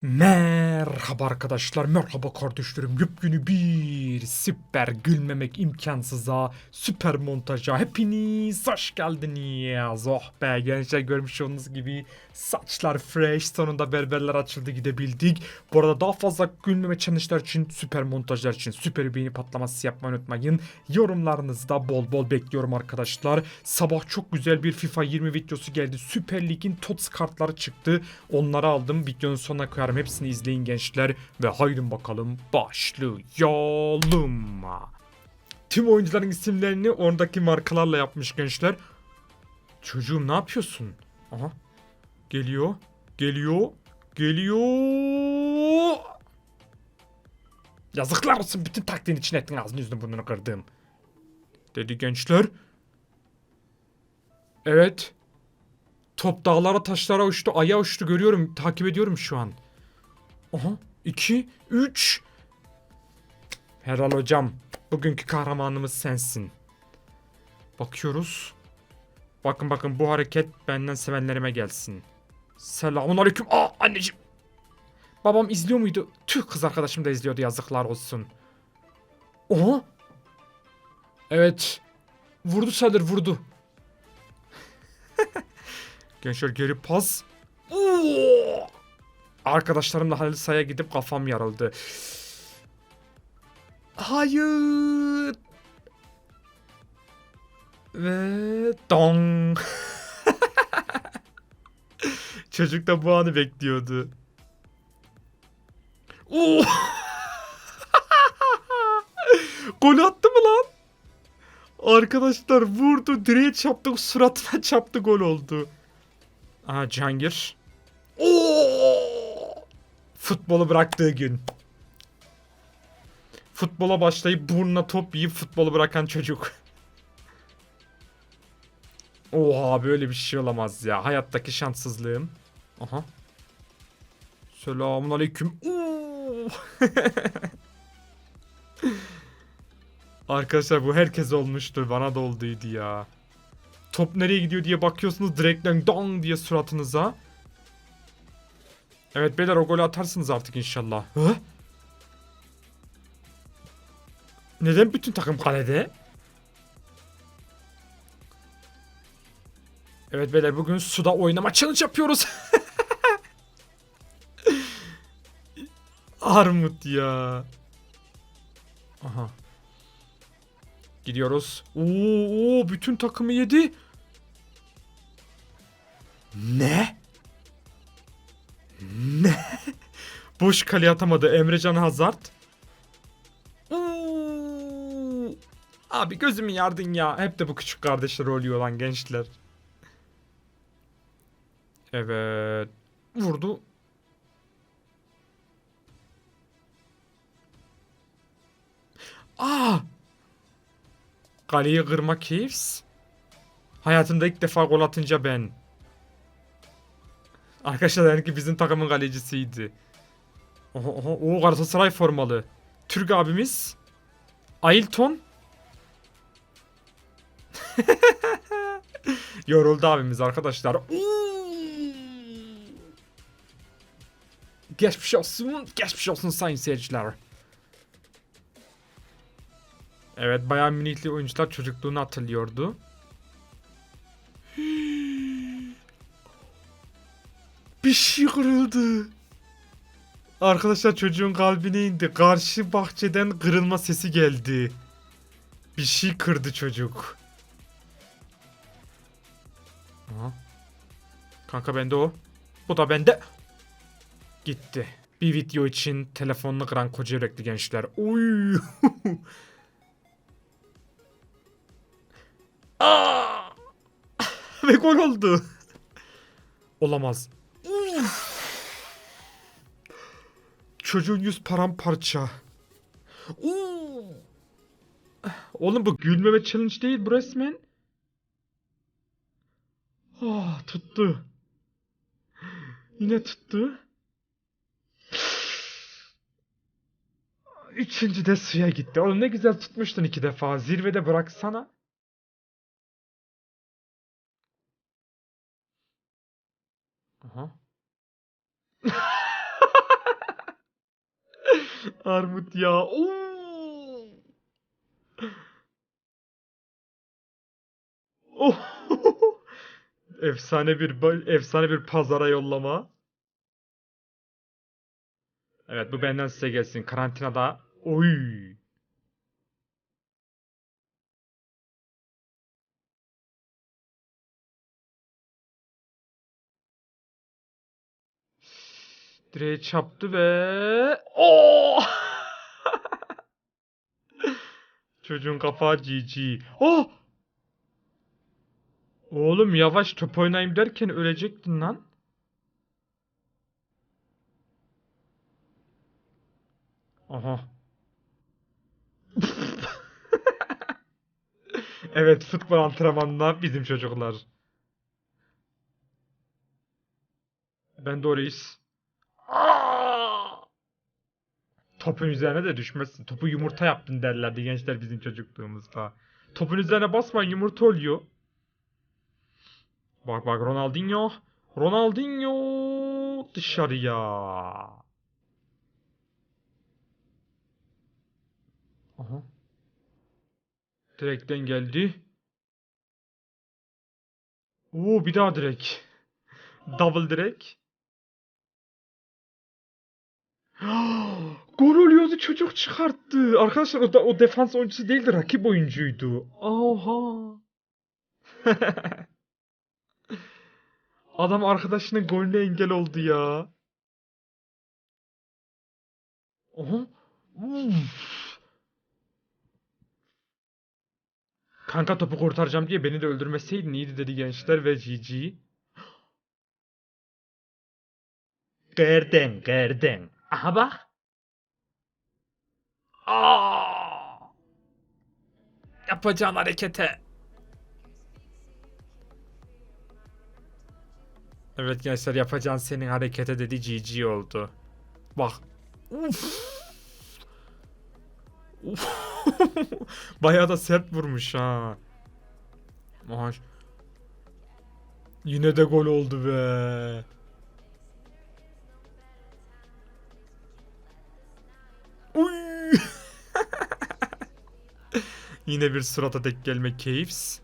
No. Merhaba arkadaşlar, merhaba kardeşlerim. Yepyeni bir süper gülmemek imkansıza, süper montaja hepiniz hoş geldiniz. Oh be gençler görmüş olduğunuz gibi saçlar fresh, sonunda berberler açıldı gidebildik. Bu arada daha fazla gülmeme challenge'lar için, süper montajlar için süper beğeni patlaması yapmayı unutmayın. Yorumlarınızı da bol bol bekliyorum arkadaşlar. Sabah çok güzel bir FIFA 20 videosu geldi. Süper Lig'in TOTS kartları çıktı. Onları aldım. Videonun sonuna koyarım. Hepsini izleyin gençler. Ve haydi bakalım başlayalım. Tüm oyuncuların isimlerini oradaki markalarla yapmış gençler. Çocuğum ne yapıyorsun? Aha. Geliyor. Geliyor. Geliyor. Yazıklar olsun bütün taktiğin içine ettin ağzını yüzünü burnunu kırdım. Dedi gençler. Evet. Top dağlara taşlara uçtu. Aya uçtu görüyorum. Takip ediyorum şu an. Aha. 2, 3. Herhal hocam. Bugünkü kahramanımız sensin. Bakıyoruz. Bakın bakın bu hareket benden sevenlerime gelsin. Selamun aleyküm. Aa anneciğim. Babam izliyor muydu? Tüh kız arkadaşım da izliyordu yazıklar olsun. Oha. Evet. Vurdu sayılır vurdu. Gençler geri pas. Oo! Arkadaşlarımla Halil Say'a gidip kafam yarıldı. Hayır. Ve dong. Çocuk da bu anı bekliyordu. Oo! Gol attı mı lan? Arkadaşlar vurdu direğe çarptı suratına çarptı gol oldu. Aha Cihangir. Oo! Futbolu bıraktığı gün. Futbola başlayıp burnuna top yiyip futbolu bırakan çocuk. Oha böyle bir şey olamaz ya. Hayattaki şanssızlığım. Aha. Selamun aleyküm. Arkadaşlar bu herkes olmuştur. Bana da olduydu ya. Top nereye gidiyor diye bakıyorsunuz direkten dong diye suratınıza. Evet beyler o golü atarsınız artık inşallah. Hı? Neden bütün takım kalede? Evet beyler bugün suda oynama challenge yapıyoruz. Armut ya. Aha. Gidiyoruz. Oo, bütün takımı yedi. Ne? Boş kale atamadı Emrecan Hazard. Abi gözümü yardın ya. Hep de bu küçük kardeşler oluyor lan gençler. Evet. Vurdu. Aa! Kaleyi kırma Caves. Hayatımda ilk defa gol atınca ben. Arkadaşlar ki bizim takımın kalecisiydi. Oho oho o Galatasaray formalı. Türk abimiz. Ailton. Yoruldu abimiz arkadaşlar. Geçmiş olsun. Geçmiş olsun sayın seyirciler. Evet bayağı minikli oyuncular çocukluğunu hatırlıyordu. Bir şey kırıldı. Arkadaşlar çocuğun kalbine indi. Karşı bahçeden kırılma sesi geldi. Bir şey kırdı çocuk. Aha. Kanka bende o. Bu da bende. Gitti. Bir video için telefonunu kıran koca yürekli gençler. Uy. Aa! Ve gol oldu. Olamaz. Çocuğun yüz paramparça. Oo! Oğlum bu gülmeme challenge değil bu resmen. Ah tuttu. Yine tuttu. Üçüncü de suya gitti. Oğlum ne güzel tutmuştun iki defa. Zirvede bıraksana. Aha. Armut ya. Oo. Oh. efsane bir efsane bir pazara yollama. Evet bu benden size gelsin. Karantinada. Oy. Direği çaptı ve... Oo! Çocuğun kafa GG. Oh! Oğlum yavaş top oynayayım derken ölecektin lan. Aha. evet futbol antrenmanına bizim çocuklar. Ben de orayız. Aa! Topun üzerine de düşmezsin. Topu yumurta yaptın derlerdi gençler bizim çocukluğumuzda. Topun üzerine basma yumurta oluyor. Bak bak Ronaldinho. Ronaldinho dışarıya. Aha. Direkten geldi. Oo bir daha direk. Double direk. Gol oluyordu çocuk çıkarttı. Arkadaşlar o da o defans oyuncusu değildi rakip oyuncuydu. Oha. Adam arkadaşının golüne engel oldu ya. Oha. Uf. Kanka topu kurtaracağım diye beni de öldürmeseydin iyiydi dedi gençler ve GG. Gerden, gerden. Aha bak. Aa! Yapacağın harekete. Evet gençler yapacağın senin harekete dedi GG oldu. Bak. Uf. Bayağı da sert vurmuş ha. Aha. Yine de gol oldu be. Yine bir surata tek gelme keyifs.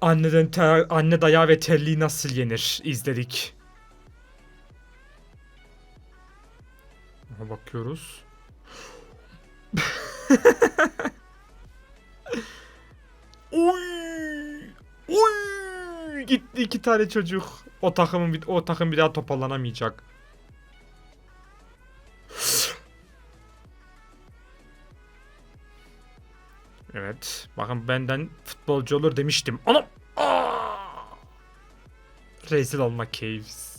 Anneden te- anne dayağı ve terliği nasıl yenir izledik. Aha bakıyoruz. Oy! Oy! Gitti iki tane çocuk. O takımın o takım bir daha toparlanamayacak. Bakın benden futbolcu olur demiştim. Anam! Rezil olma caves.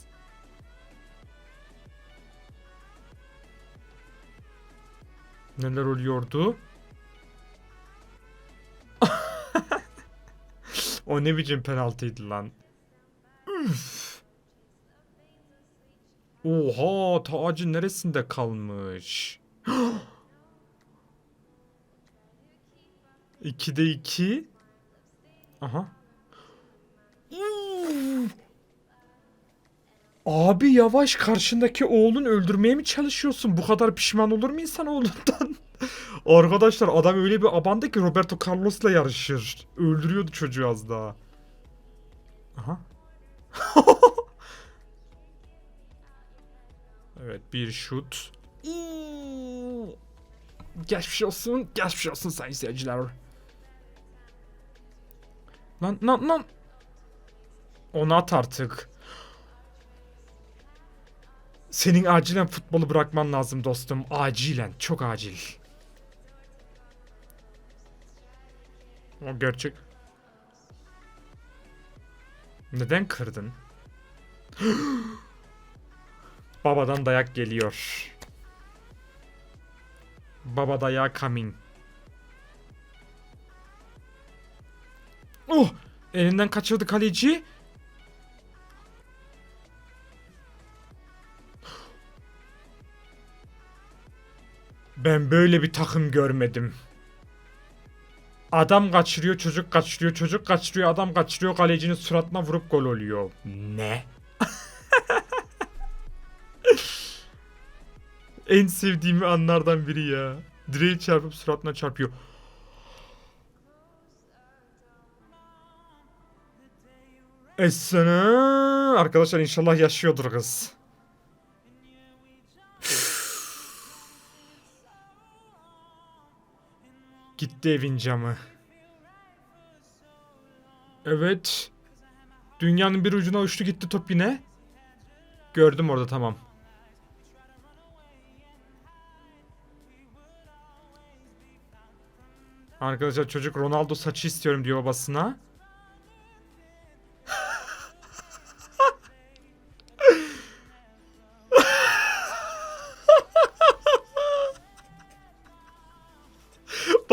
Neler oluyordu? o ne biçim penaltıydı lan? Üf. Oha tacı neresinde kalmış? 2'de 2. Aha. Abi yavaş karşındaki oğlun öldürmeye mi çalışıyorsun? Bu kadar pişman olur mu insan oğlundan? Arkadaşlar adam öyle bir abandı ki Roberto Carlos'la yarışır. Öldürüyordu çocuğu az daha. Aha. evet bir şut. Geçmiş olsun, geçmiş olsun sayın seyirciler. Lan lan lan. Onu at artık. Senin acilen futbolu bırakman lazım dostum. Acilen. Çok acil. O gerçek. Neden kırdın? Babadan dayak geliyor. Baba dayağı coming. Oh! Elinden kaçırdı kaleci. Ben böyle bir takım görmedim. Adam kaçırıyor, çocuk kaçırıyor, çocuk kaçırıyor, adam kaçırıyor, kalecinin suratına vurup gol oluyor. Ne? en sevdiğim anlardan biri ya. Direği çarpıp suratına çarpıyor. Esene. Arkadaşlar inşallah yaşıyordur kız. Gitti evin camı. Evet. Dünyanın bir ucuna uçtu gitti top yine. Gördüm orada tamam. Arkadaşlar çocuk Ronaldo saçı istiyorum diyor babasına.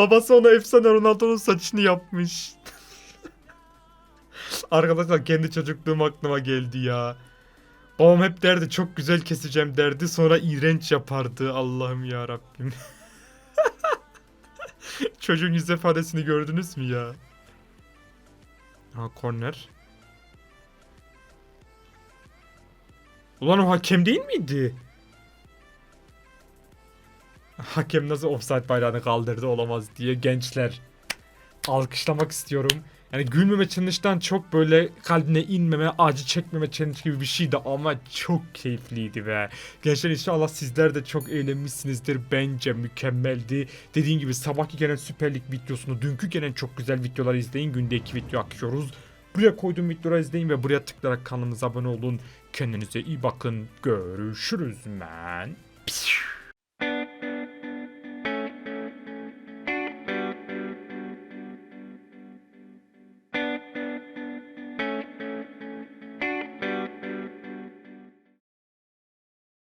Babası ona efsane Ronaldo'nun saçını yapmış. Arkadaşlar kendi çocukluğum aklıma geldi ya. Babam hep derdi çok güzel keseceğim derdi sonra iğrenç yapardı Allah'ım ya Rabbim. Çocuğun yüz ifadesini gördünüz mü ya? Ha korner. Ulan o hakem değil miydi? Hakem nasıl offside bayrağını kaldırdı olamaz diye gençler. Alkışlamak istiyorum. Yani gülmeme challenge'dan çok böyle kalbine inmeme, acı çekmeme challenge gibi bir şeydi ama çok keyifliydi be. Gençler inşallah sizler de çok eğlenmişsinizdir. Bence mükemmeldi. Dediğim gibi sabahki gelen Süper Lig videosunu, dünkü gelen çok güzel videoları izleyin. Günde iki video akıyoruz. Buraya koyduğum videoları izleyin ve buraya tıklayarak kanalımıza abone olun. Kendinize iyi bakın. Görüşürüz men. Pişt.